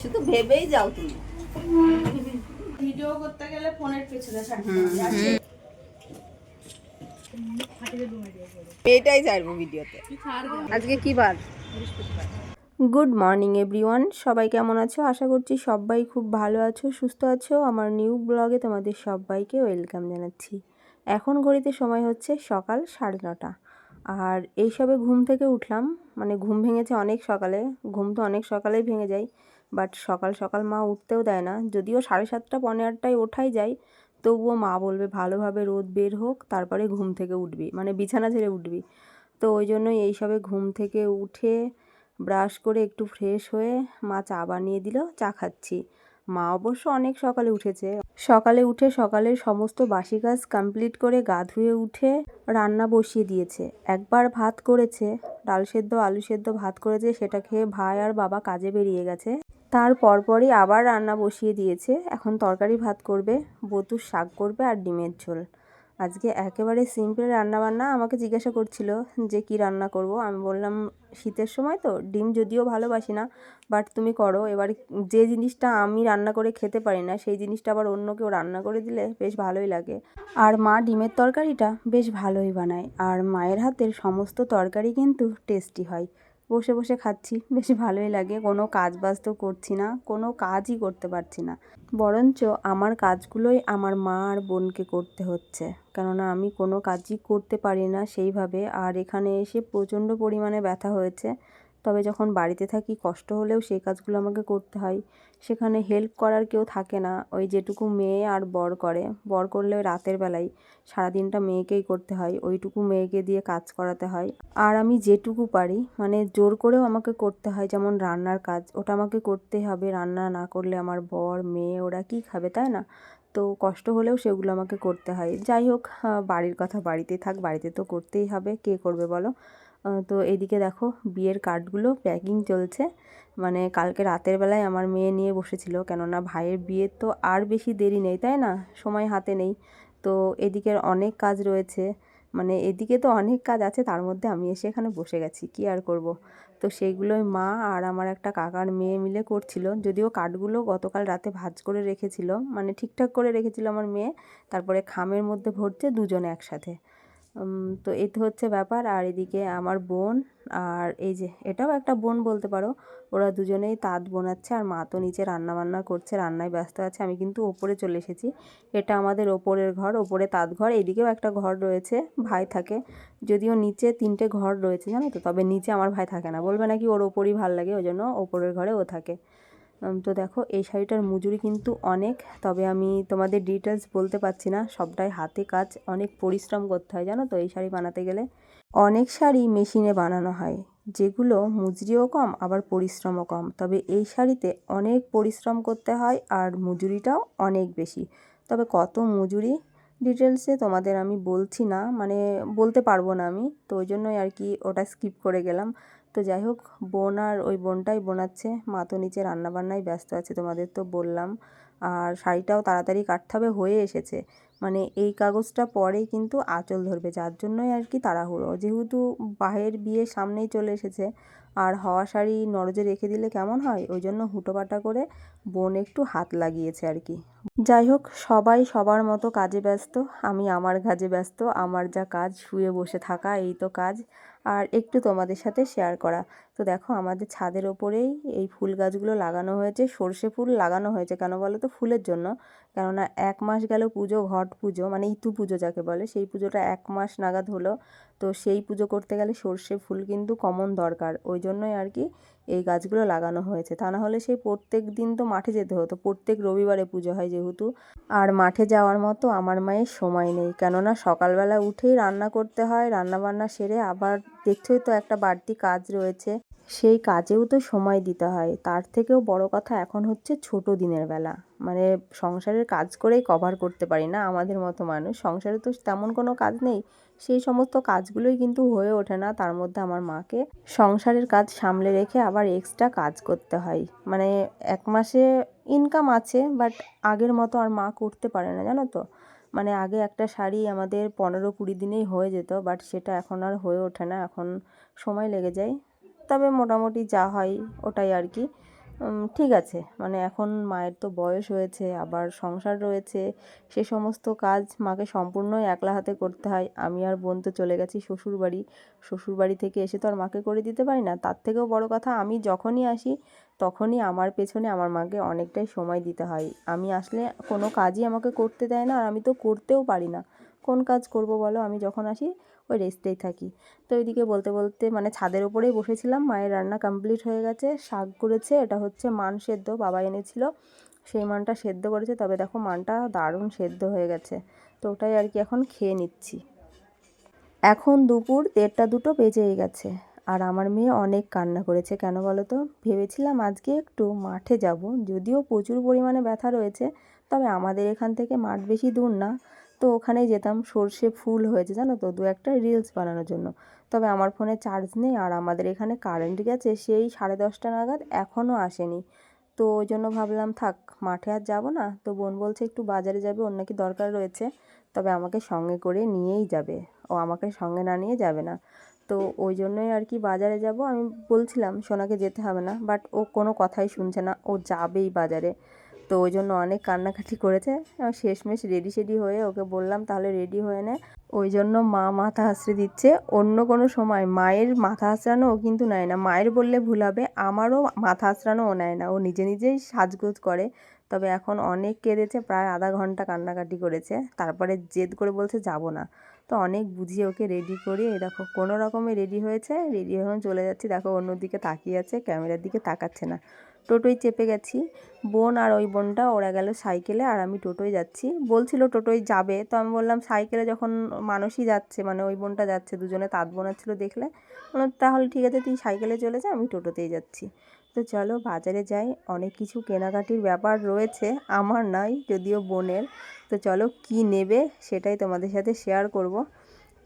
শুধু ভেবেই যাও তুমি। ভিডিও করতে গেলে ফোনের পেছনে ছাড়বো ভিডিওতে। আজকে কি বার? Good morning everyone. সবাই কেমন আছো? আশা করছি সবাই খুব ভালো আছো সুস্থ আছো। আমার নিউ ব্লগে তোমাদের সবাইকে ওয়েলকাম জানাচ্ছি। এখন ঘড়িতে সময় হচ্ছে সকাল সাড়ে নটা। আর এইসবে ঘুম থেকে উঠলাম। মানে ঘুম ভেঙেছে অনেক সকালে। ঘুম তো অনেক সকালেই ভেঙে যায়। বাট সকাল সকাল মা উঠতেও দেয় না। যদিও সাড়ে সাতটা পনেরো আটটায় ওঠাই যায়, তবুও মা বলবে, ভালোভাবে রোদ বের হোক, তারপরে ঘুম থেকে উঠবি। মানে বিছানা ছেড়ে উঠবি। তো ওই জন্যই এইসবে ঘুম থেকে উঠে ব্রাশ করে একটু ফ্রেশ হয়ে মা চা বানিয়ে দিল, চা খাচ্ছি। মা অবশ্য অনেক সকালে উঠেছে। সকালে উঠে সকালের সমস্ত বাসি কাজ কমপ্লিট করে গা ধুয়ে উঠে রান্না বসিয়ে দিয়েছে। একবার ভাত করেছে, ডাল সেদ্ধ, আলু সেদ্ধ ভাত করেছে, সেটা খেয়ে ভাই আর বাবা কাজে বেরিয়ে গেছে। তার পরপরই আবার রান্না বসিয়ে দিয়েছে। এখন তরকারি ভাত করবে, বতুর শাক করবে আর ডিমের ঝোল। আজকে একেবারে সিম্পল রান্না বান্না আমাকে জিজ্ঞাসা করছিল যে কি রান্না করব। আমি বললাম, শীতের সময় তো ডিম যদিও ভালোবাসি না বাট তুমি করো। এবার যে জিনিসটা আমি রান্না করে খেতে পারি না, সেই জিনিসটা আবার অন্য কেউ রান্না করে দিলে বেশ ভালোই লাগে। আর মা ডিমের তরকারিটা বেশ ভালোই বানায়। আর মায়ের হাতের সমস্ত তরকারি কিন্তু টেস্টি হয়। বসে বসে খাচ্ছি। বেশ ভালোই লাগে। কোনো কাজ বাজ তো করছি না। কোনো কাজই করতে পারছি না। বরঞ্চ আমার কাজগুলোই আমার মা আর বোনকে করতে হচ্ছে। কেননা আমি কোনো কাজই করতে পারি না সেইভাবে। আর এখানে এসে প্রচণ্ড পরিমাণে ব্যথা হয়েছে। তবে যখন বাড়িতে থাকি কষ্ট হলেও সেই কাজগুলো আমাকে করতে হয়। সেখানে হেল্প করার কেউ থাকে না। ওই যেটুকু মেয়ে আর বর করে, বর করলে রাতের বেলায় সারাদিনটা মেয়েকেই করতে হয়। ওইটুকু মেয়েকে দিয়ে কাজ করাতে হয়। আর আমি যেটুকু পারি মানে জোর করেও আমাকে করতে হয় যেমন রান্নার কাজ। ওটা আমাকে করতেই হবে। রান্না না করলে আমার বর, মেয়ে, ওরা কি খাবে, তাই না? তো কষ্ট হলেও সেগুলো আমাকে করতে হয়। যাই হোক বাড়ির কথা বাড়িতেই থাক, বাড়িতে তো করতেই হবে। কে করবে বলো? তো এদিকে দেখো বিয়ের কার্ডগুলো, প্যাকিং চলছে। মানে কালকে রাতের বেলায় আমার মেয়ে নিয়ে বসেছিল, কেননা ভাইয়ের বিয়ে তো আর বেশি দেরি নেই, তাই না? সময় হাতে নেই। তো এদিকের অনেক কাজ রয়েছে। মানে এদিকে তো অনেক কাজ আছে, তার মধ্যে আমি এসে এখানে বসে গেছি, কি আর করব? তো সেইগুলোই মা আর আমার একটা কাকার মেয়ে মিলে করছিল। যদিও কাঠগুলো গতকাল রাতে ভাজ করে রেখেছিল মানে ঠিকঠাক করে রেখেছিল আমার মেয়ে। তারপরে খামের মধ্যে ভরছে দুজনে একসাথে। তো এই তো হচ্ছে ব্যাপার। আর এদিকে আমার বোন, আর এই যে এটাও একটা বোন বলতে পারো, ওরা দুজনেই তাঁত বোনাচ্ছে আর মা তো নিচে রান্না বান্না করছে, রান্নায় ব্যস্ত আছে, আমি কিন্তু ওপরে চলে এসেছি। এটা আমাদের ওপরের ঘর, ওপরে তাঁত ঘর, এদিকেও একটা ঘর রয়েছে, ভাই থাকে। যদিও নিচে তিনটে ঘর রয়েছে জানো তো, তবে নিচে আমার ভাই থাকে না, বলবে নাকি ওর ওপরই ভালো লাগে, ওই জন্য ওপরের ঘরে ও থাকে। তো দেখো, এই শাড়িটার মজুরি কিন্তু অনেক, তবে আমি তোমাদের ডিটেলস বলতে পারছি না। সবটাই হাতে কাজ, অনেক পরিশ্রম করতে হয়, জানো তো, এই শাড়ি বানাতে গেলে। অনেক শাড়ি মেশিনে বানানো হয়, যেগুলো মজুরিও কম, আবার পরিশ্রমও কম। তবে এই শাড়িতে অনেক পরিশ্রম করতে হয়, আর মজুরিটাও অনেক বেশি। তবে কত মজুরি ডিটেলসে তোমাদের আমি বলছি না মানে বলতে পারব না আমি, তো ওই জন্যই আর কি ওটা স্কিপ করে গেলাম। তো যাই হোক, বোন আর ওই বোনটাই বোনাচ্ছে। মা তো নিচে রান্নাবান্নায় ব্যস্ত আছে, তোমাদের তো বললাম। আর শাড়িটাও তাড়াতাড়ি কাটতে হবে হয়ে এসেছে। মানে এই কাগজটা পরেই কিন্তু আঁচল ধরবে, যার জন্যই আর কি তাড়াহুড়ো। যেহেতু বাহের বিয়ে সামনেই চলে এসেছে, আর হাওয়া শাড়ি নরজে রেখে দিলে কেমন হয়? ওই জন্য হুটোপাটা করে বোন একটু হাত লাগিয়েছে আর কি। যাই হোক, সবাই সবার মতো কাজে ব্যস্ত। আমি আমার কাজে ব্যস্ত, আমার যা কাজ, শুয়ে বসে থাকা, এই তো কাজ। আর একটু তোমাদের সাথে শেয়ার করা। তো দেখো, আমাদের ছাদের ওপরেই এই ফুল গাছগুলো লাগানো হয়েছে, সর্ষে ফুল লাগানো হয়েছে কেন বলো তো? ফুলের জন্য। কেননা এক মাস গেল পুজো, ঘট পুজো মানে ইতু পুজো যাকে বলে, সেই পুজোটা এক মাস নাগাদ হলো। তো সেই পুজো করতে গেলে সর্ষে ফুল কিন্তু কমন দরকার। ওই জন্যই আর কি এই গাছগুলো লাগানো হয়েছে। তা না হলে সেই প্রত্যেক দিন তো মাঠে যেতে হতো। প্রত্যেক রবিবারে পুজো হয় যেহেতু। আর মাঠে যাওয়ার মতো আমার মায়ের সময় নেই। কেননা সকালবেলা উঠেই রান্না করতে হয় রান্না বান্না সেরে আবার দেখছোই তো একটা বাড়তি কাজ রয়েছে। সেই কাজেও তো সময় দিতে হয়। তার থেকেও বড় কথা এখন হচ্ছে ছোট দিনের বেলা। মানে সংসারের কাজ করেই কভার করতে পারি না আমাদের মতো মানুষ। সংসারে তো তেমন কোনো কাজ নেই। সেই সমস্ত কাজগুলোই কিন্তু হয়ে ওঠে না। তার মধ্যে আমার মাকে সংসারের কাজ সামলে রেখে আবার এক্সট্রা কাজ করতে হয়। মানে এক মাসে ইনকাম আছে বাট আগের মতো আর মা করতে পারে না, জানো তো? মানে আগে একটা শাড়ি আমাদের পনেরো কুড়ি দিনেই হয়ে যেত বাট সেটা এখন আর হয়ে ওঠে না। এখন সময় লেগে যায়। তবে মোটামুটি যা হয় ওটাই আর কি। ঠিক আছে মানে এখন মায়ের তো বয়স হয়েছে, আবার সংসার রয়েছে, সে সমস্ত কাজ মাকে সম্পূর্ণই একলা হাতে করতে হয়। আমি আর বোন তো চলে গেছি শ্বশুরবাড়ি শ্বশুরবাড়ি থেকে এসে তো আর মাকে করে দিতে পারি না। তার থেকেও বড় কথা, আমি যখনই আসি, তখনই আমার পেছনে আমার মাকে অনেকটাই সময় দিতে হয়। আমি আসলে কোনো কাজই আমাকে করতে দেয় না, আর আমি তো করতেও পারি না। কোন কাজ করব বলো? আমি যখন আসি ওই রেস্টেই থাকি। তো ওইদিকে বলতে বলতে মানে ছাদের ওপরেই বসেছিলাম, মায়ের রান্না কমপ্লিট হয়ে গেছে, শাক করেছে, এটা হচ্ছে মান সেদ্ধ, বাবা এনেছিল, সেই মানটা সেদ্ধ করেছে, তবে দেখো মানটা দারুণ সেদ্ধ হয়ে গেছে, তো ওটাই আর কি এখন খেয়ে নিচ্ছি। এখন দুপুর দেড়টা দুটো বেজেই গেছে, আর আমার মেয়ে অনেক কান্না করেছে, কেন বলো তো? ভেবেছিলাম আজকে একটু মাঠে যাব, যদিও প্রচুর পরিমাণে ব্যথা রয়েছে, তবে আমাদের এখান থেকে মাঠ বেশি দূর না তো ওখানেই যেতাম। সর্ষে ফুল হয়েছে, জানো তো? দু একটা রিলস বানানোর জন্য। তবে আমার ফোনে চার্জ নেই আর আমাদের এখানে কারেন্ট গেছে সেই সাড়ে দশটা নাগাদ এখনও আসেনি। তো ওই জন্য ভাবলাম, থাক, মাঠে আর যাব না। তো বোন বলছে, একটু বাজারে যাবে, ওর নাকি দরকার রয়েছে। তবে আমাকে সঙ্গে করে নিয়েই যাবে। ও আমাকে সঙ্গে না নিয়ে যাবে না। তো ওই জন্যই আর কি বাজারে যাব। আমি বলছিলাম, সোনাকে যেতে হবে না। বাট ও কোনো কথাই শুনছে না। ও যাবেই বাজারে। তো ওই জন্য অনেক কান্নাকাটি করেছে। শেষমেশ রেডি সেডি হয়ে ওকে বললাম, তাহলে রেডি হয়ে নে। ওই জন্য মা মাথা হাসড়ে দিচ্ছে। অন্য কোনো সময় মায়ের মাথা হাসড়ানো ও কিন্তু নেয় না। মায়ের বললে ভুল হবে, আমারও মাথা হাসড়ানো ও নেয় না। ও নিজে নিজেই সাজগোজ করে। তবে এখন অনেক কেঁদেছে, প্রায় আধা ঘণ্টা কান্নাকাটি করেছে। তারপরে জেদ করে বলছে, যাব না। তো অনেক বুঝিয়ে ওকে রেডি করি দেখো কোনো রকমে রেডি হয়েছে রেডি হয়ে চলে যাচ্ছি। দেখো অন্যদিকে তাকিয়ে আছে ক্যামেরার দিকে তাকাচ্ছে না। টোটোয় চেপে গেছি। বোন আর ওই বোনটা, ওরা গেল সাইকেলে আর আমি টোটোয় যাচ্ছি। বলছিল টোটোয় যাবে, তো আমি বললাম সাইকেলে যখন মানুষই যাচ্ছে মানে ওই বোনটা যাচ্ছে, দুজনে তাঁত বোনাচ্ছিল দেখলে। তাহলে ঠিক আছে, তুই সাইকেলে চলে যা, আমি টোটোতেই যাচ্ছি। তো চলো বাজারে যাই। অনেক কিছু কেনাকাটির ব্যাপার রয়েছে, আমার নয় যদিও বোনের। তো চলো কি নেবে সেটাই তোমাদের সাথে শেয়ার করব।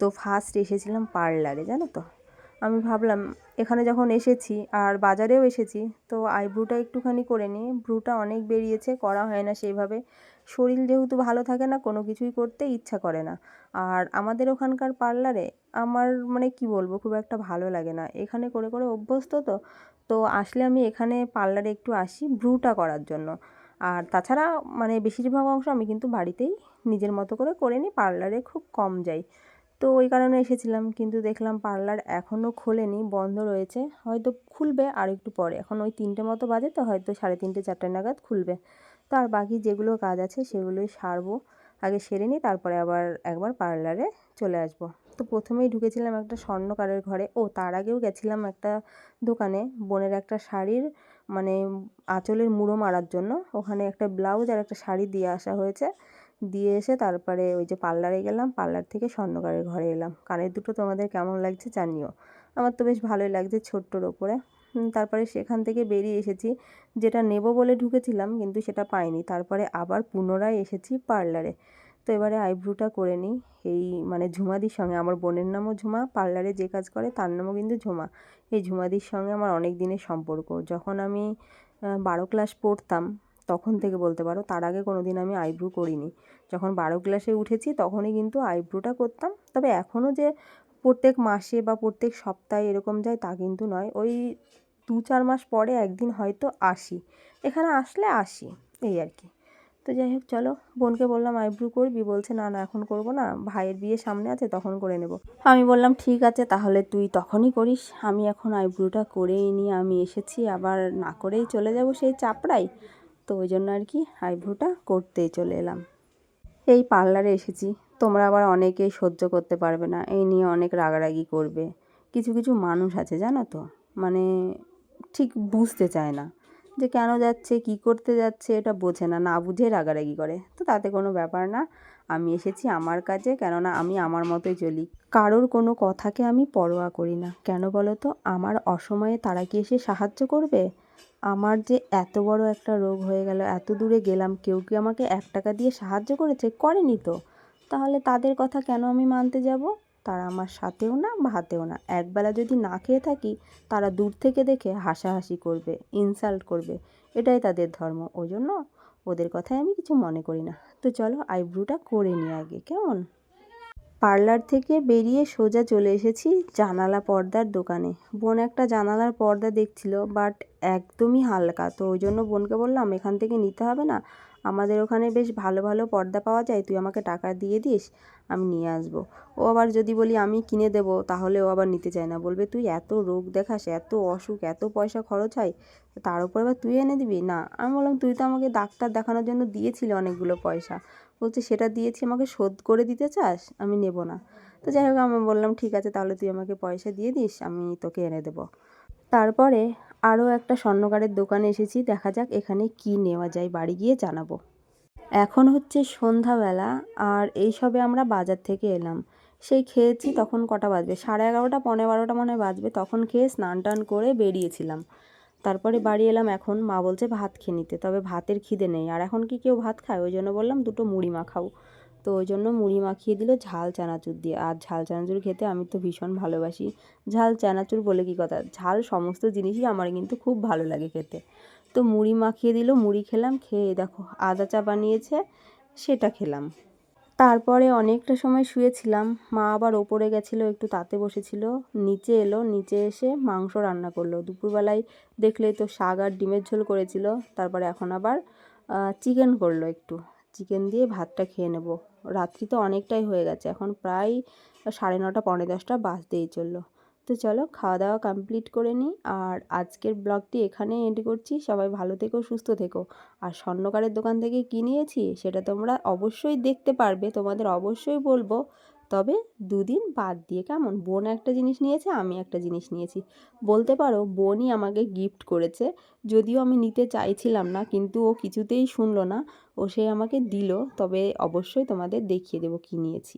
তো ফার্স্ট এসেছিলাম পার্লারে জানো তো? আমি ভাবলাম, এখানে যখন এসেছি আর বাজারেও এসেছি, তো আইব্রুটা একটুখানি করে নিই। ব্রুটা অনেক বেরিয়েছে, করা হয় না সেইভাবে। শরীর যেহেতু ভালো থাকে না, কোনো কিছুই করতে ইচ্ছা করে না। আর আমাদের ওখানকার পার্লারে আমার মানে কি বলব, খুব একটা ভালো লাগে না। এখানে করে করে অভ্যস্ত তো তো আসলে আমি এখানে পার্লারে একটু আসি ব্রুটা করার জন্য। আর তাছাড়া মানে বেশিরভাগ অংশ আমি কিন্তু বাড়িতেই নিজের মতো করে করে নিই, পার্লারে খুব কম যাই। তো ওই কারণে এসেছিলাম, কিন্তু দেখলাম পার্লার এখনও খোলেনি, বন্ধ রয়েছে। হয়তো খুলবে আর একটু পরে। এখন ওই তিনটে মতো বাজে তো, হয়তো সাড়ে তিনটে, চারটে নাগাদ খুলবে। তো আর বাকি যেগুলো কাজ আছে সেগুলোই সারবো, আগে সেরে নিই, তারপরে আবার একবার পার্লারে চলে আসব। তো প্রথমেই ঢুকেছিলাম একটা স্বর্ণকারের ঘরে। ও, তার আগেও গেছিলাম একটা দোকানে, বোনের একটা শাড়ির মানে আঁচলের মুড়ো মারার জন্য। ওখানে একটা ব্লাউজ আর একটা শাড়ি দিয়ে আসা হয়েছে। দিয়ে এসে তারপরে ওই যে পার্লারে গেলাম। পার্লার থেকে স্বর্ণকারের ঘরে এলাম। কানের দুটো তোমাদের কেমন লাগছে জানিও। আমার তো বেশ ভালোই লাগছে ছোট্টর ওপরে। তারপরে সেখান থেকে বেরিয়ে এসেছি। যেটা নেব বলে ঢুকেছিলাম, কিন্তু সেটা পাইনি। তারপরে আবার পুনরায় এসেছি পার্লারে। তো এবারে আইব্রুটা করে নিই। এই মানে ঝুমাদির সঙ্গে। আমার বোনের নামও ঝুমা, পার্লারে যে কাজ করে তার নামও কিন্তু ঝুমা। এই ঝুমাদির সঙ্গে আমার অনেক দিনের সম্পর্ক। যখন আমি বারো ক্লাস পড়তাম, তখন থেকে বলতে পারো তার আগে কোনো দিন আমি আইব্রু করিনি। যখন বারো ক্লাসে উঠেছি তখনই কিন্তু আইব্রোটা করতাম। তবে এখনও যে প্রত্যেক মাসে বা প্রত্যেক সপ্তাহে এরকম যায় তা কিন্তু নয়। ওই দু চার মাস পরে একদিন হয়তো আসি। এখানে আসলে আসি, এই আর কি। তো যাই হোক, চলো। বোনকে বললাম, আইব্রু করবি? বলছে, না না, এখন করব না। ভাইয়ের বিয়ে সামনে আছে, তখন করে নেব। আমি বললাম, ঠিক আছে, তাহলে তুই তখনই করিস। আমি এখন আইব্রুটা করেই নিয়ে আমি এসেছি, আবার না করেই চলে যাব সেই চাপড়াই তো ওই জন্য আর কি আইব্রুটা করতেই চলে এলাম। এই পার্লারে এসেছি। তোমরা আবার অনেকেই সহ্য করতে পারবে না, এই নিয়ে অনেক রাগারাগি করবে। কিছু কিছু মানুষ আছে, জানো তো? মানে ঠিক বুঝতে চায় না। যে কেন যাচ্ছে, কি করতে যাচ্ছে, এটা বোঝে না না বুঝে রাগারাগি করে। তো তাতে কোনো ব্যাপার না, আমি এসেছি আমার কাজে, কেননা আমি আমার মতোই চলি। কারোর কোনো কথাকে আমি পরোয়া করি না। কেন বলো তো? আমার অসময়ে তারা কি এসে সাহায্য করবে? আমার যে এত বড় একটা রোগ হয়ে গেল, এত দূরে গেলাম, কেউ কি আমাকে এক টাকা দিয়ে সাহায্য করেছে? করেনি তো। তাহলে তাদের কথা কেন আমি মানতে যাব? তারা আমার সাথেও না ভাতেও না। একবেলা যদি না খেয়ে থাকি, তারা দূর থেকে দেখে হাসাহাসি করবে ইনসাল্ট করবে। এটাই তাদের ধর্ম। ওই জন্য ওদের কথায় আমি কিছু মনে করি না। তো চলো আইব্রুটা করে নিই আগে, কেমন? পার্লার থেকে বেরিয়ে সোজা চলে এসেছি জানালা পর্দার দোকানে। বোন একটা জানালার পর্দা দেখছিল বাট একদমই হালকা। তো ওই জন্য বোনকে বললাম, এখান থেকে নিতে হবে না। আমাদের ওখানে বেশ ভালো ভালো পর্দা পাওয়া যায়। তুই আমাকে টাকা দিয়ে দিস, আমি নিয়ে আসব। ও আবার যদি বলি, আমি কিনে দেবো, তাহলে ও আবার নিতে চায় না। বলবে, তুই এত রোগ দেখাস, এত অসুখ, এত পয়সা খরচ হয়, তার উপর আবার তুই এনে দিবি? না। আমি বললাম, তুই তো আমাকে ডাক্তার দেখানোর জন্য দিয়েছিলি অনেকগুলো পয়সা। বলছে, সেটা দিয়েছি, আমাকে শোধ করে দিতে চাস? আমি নেব না। তো যাই হোক, আমি বললাম, ঠিক আছে, তাহলে তুই আমাকে পয়সা দিয়ে দিস, আমি তোকে এনে দেবো। তারপরে আরও একটা স্বর্ণকারের দোকানে এসেছি, দেখা যাক এখানে কি নেওয়া যায়, বাড়ি গিয়ে জানাব। এখন হচ্ছে সন্ধ্যাবেলা, আর এই সবে আমরা বাজার থেকে এলাম। সেই খেয়েছি, তখন কটা বাজবে? সাড়ে এগারোটা পনেরো বারোটা মনে বাজবে, তখন খেয়ে স্নান টান করে বেরিয়েছিলাম। তারপরে বাড়ি এলাম, এখন মা বলছে ভাত খেয়ে নিতে, তবে ভাতের খিদে নেই। আর এখন কি কেউ ভাত খায়? ওই জন্য বললাম দুটো মুড়ি মাখাও। তো ওই জন্য মুড়ি মাখিয়ে দিল ঝাল চানাচুর দিয়ে। আর ঝাল চানাচুর খেতে আমি তো ভীষণ ভালোবাসি। ঝাল চানাচুর বলে কি কথা? ঝাল সমস্ত জিনিসই আমার কিন্তু খুব ভালো লাগে খেতে। তো মুড়ি মাখিয়ে দিল, মুড়ি খেলাম, খেয়ে দেখো আদা চা বানিয়েছে, সেটা খেলাম। তারপরে অনেকটা সময় শুয়েছিলাম। মা আবার ওপরে গেছিল, একটু তাতে বসেছিল। নিচে এলো, নিচে এসে মাংস রান্না করল। দুপুরবেলায় দেখলে তো শাক আর ডিমের ঝোল করেছিল। তারপরে এখন আবার চিকেন করল একটু। চিকেন দিয়ে ভাতটা খেয়ে নেব। রাত্রি তো অনেকটাই হয়ে গেছে। এখন প্রায় সাড়ে নটা পনেরো দশটা বাজতেই চলল। তো চলো খাওয়া দাওয়া কমপ্লিট করে নিই। আর আজকের ব্লগটি এখানে এন্ড করছি। সবাই ভালো থেকো, সুস্থ থেকো। আর স্বর্ণকারের দোকান থেকে কী নিয়েছি, সেটা তোমরা অবশ্যই দেখতে পারবে, তোমাদের অবশ্যই বলব। তবে দুদিন বাদ দিয়ে কেমন? বোন একটা জিনিস নিয়েছে, আমি একটা জিনিস নিয়েছি। বলতে পারো, বোনই আমাকে গিফট করেছে। যদিও আমি নিতে চাইছিলাম না, কিন্তু ও কিছুতেই শুনলো না। ও সে আমাকে দিল, তবে অবশ্যই তোমাদের দেখিয়ে দেবো কী নিয়েছি।